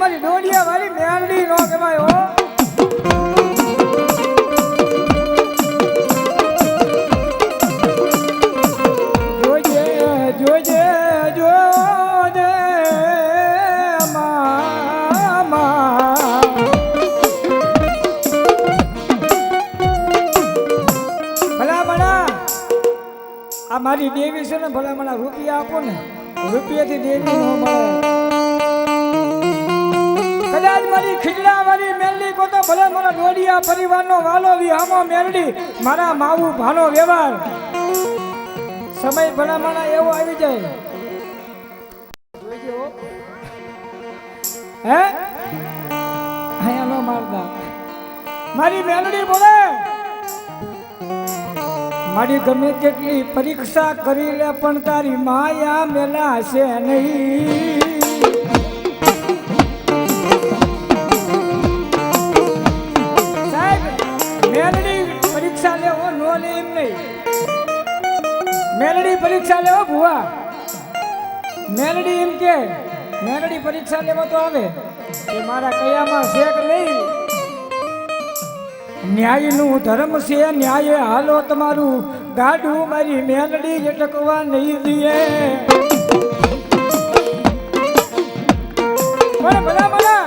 મારી દોડિયા વાળી મેળડી નો કહેવાય હો. મારી દેવી છે ને ભલા મને રૂપિયા આપો ને, રૂપિયાથી દેવી નો મળે. કદાચ મારી ખીજડા વાળી મેલડી કો ભલે મારા ડોડિયા પરિવારનો વાલો વિહામો મેલડી, મારા માવું ભાનો વ્યવહાર. સમય ભલામણા એવો આવી જાય. હે? અહીંયા નો મારતા. મારી મેલડી બોલે, મારી ગમે તેટલી પરીક્ષા કરી લે, પણ તારી માયા મેલા છે નહીં. મેલડી પરીક્ષા લેવો નો લે એમ નહીં. મેલડી પરીક્ષા લેવો ભુવા. મેલડી એમ કે, મેલડી પરીક્ષા લેવા તો આવે. કે મારા કયામાં શેક નહીં ન્યાયનું ધર્મ છે, ન્યાય હાલો તમારું. ગાડું મારી મેલડી અટકવા નહીં દે પણ ભલા,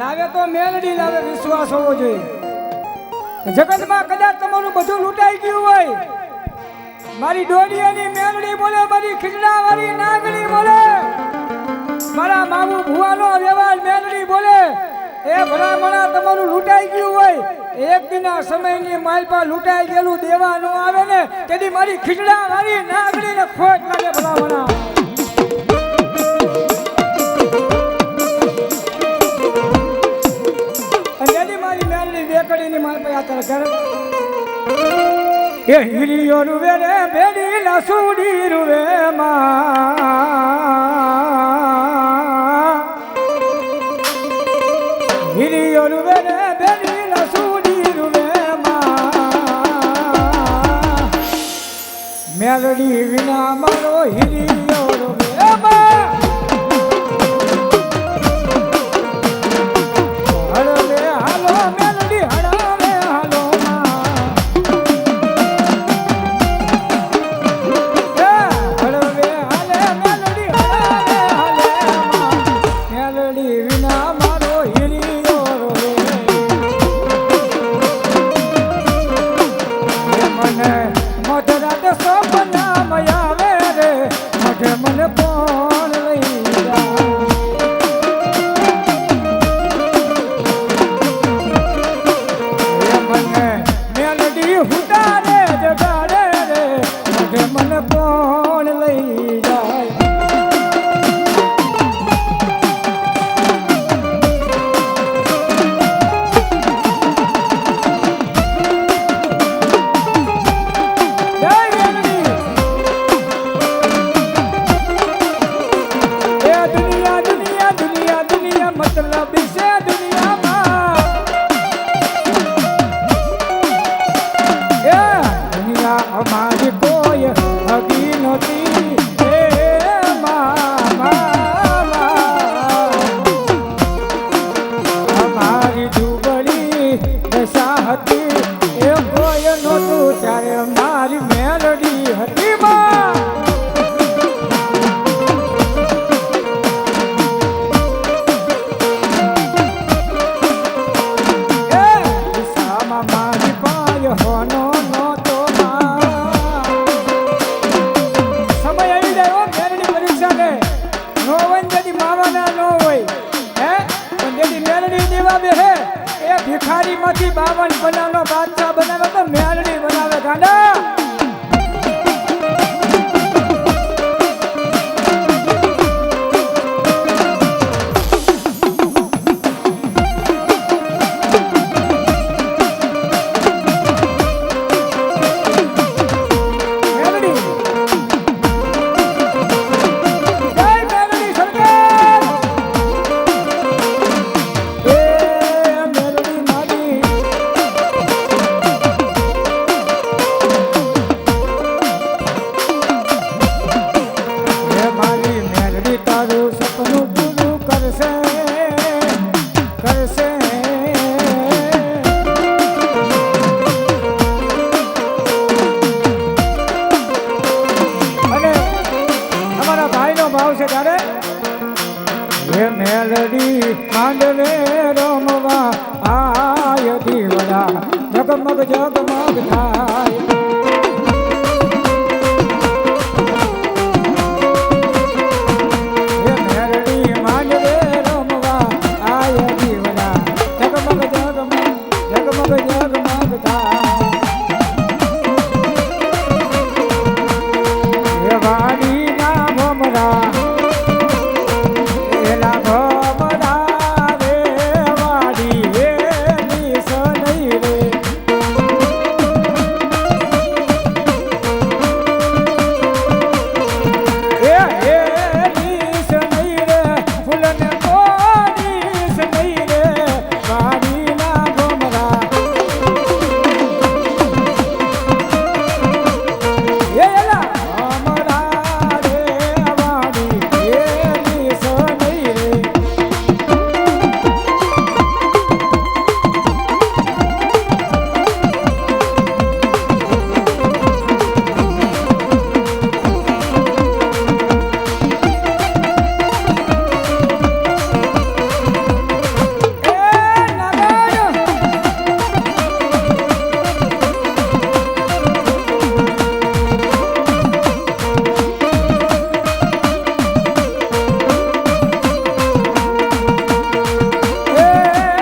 લાવે તો મેલડી લાવે વિશ્વાસ હોવો જોઈએ. જગતમાં કદાચ તમારું બધું લૂંટાઈ ગયું હોય. મારી ડોડિયાની મેલડી બોલે, મારી ખીચડા વાળી નાગણી બોલે. મારા મામુ ભુવાનો વ્યવહાર મેલડી બોલે. એ ભલામણા તમારું લૂંટાઈ ગયું હોય. એક દિના સમયની માલપા લૂંટાઈ ગયેલું દેવા ન આવે ને, તેથી મારી ખીચડા વાળી નાગણીને ખોટ લાગે ભલામણા. એ હિરિયો રૂવે રે બેડી લસુડી રૂવે માં. હિરિયો રૂવે રે બેડી લસુડી રૂવે માં. મેલડી વિના મારો હિરિયો મેલડી 하디 બાવન બનાવનો બાદશાહ બનાવ્યો તો દીવડા જગમગ જગમગ થાય.